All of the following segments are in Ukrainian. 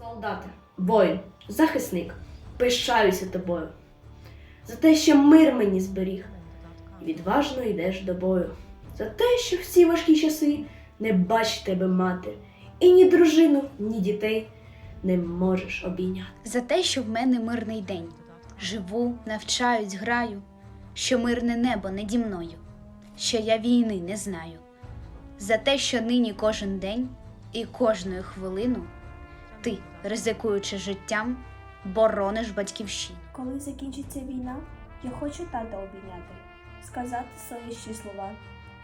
Солдати, воїн, захисник, пишаюся тобою. За те, що мир мені зберіг, і відважно йдеш до бою. За те, що в ці важкі часи не бачить тебе матір, і ні дружину, ні дітей не можеш обійняти. За те, що в мене мирний день. Живу, навчаюсь, граю, що мирне небо наді мною, що я війни не знаю. За те, що нині кожен день і кожною хвилину ти, ризикуючи життям, борониш батьківщину. Коли закінчиться війна, я хочу тата обійняти, сказати щирі слова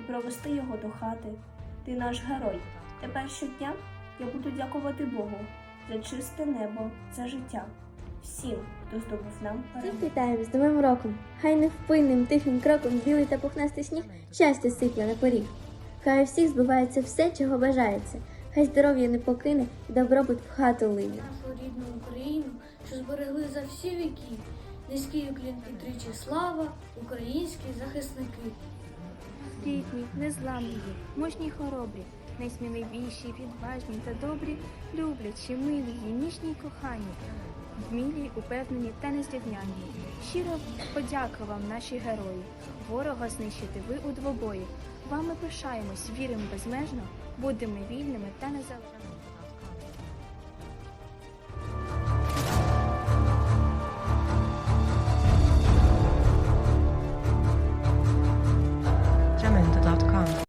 і провести його до хати. Ти наш герой. Тепер щодня я буду дякувати Богу за чисте небо, за життя. Всім, хто здобув нам Всіх вітаємо з новим роком. Хай невпинним тихим кроком білий та пухнастий сніг щастя сипле на поріг. Хай у всіх збувається все, чого бажається. Хай здоров'я не покине і добробут в хату лине. нашу рідну Україну, що зберегли за всі віки. Низький уклін і тричі слава, українські захисники. Літні, незламні, мужні хоробрі, найсміливіші, відважні та добрі, люблячі, милі, й ніжні кохані, вмілі, упевнені та нездівняні. Щиро подяка вам, наші герої. Ворога знищити ви у двобої. Вами пишаємось, віримо безмежно, будемо вільними та незалежними.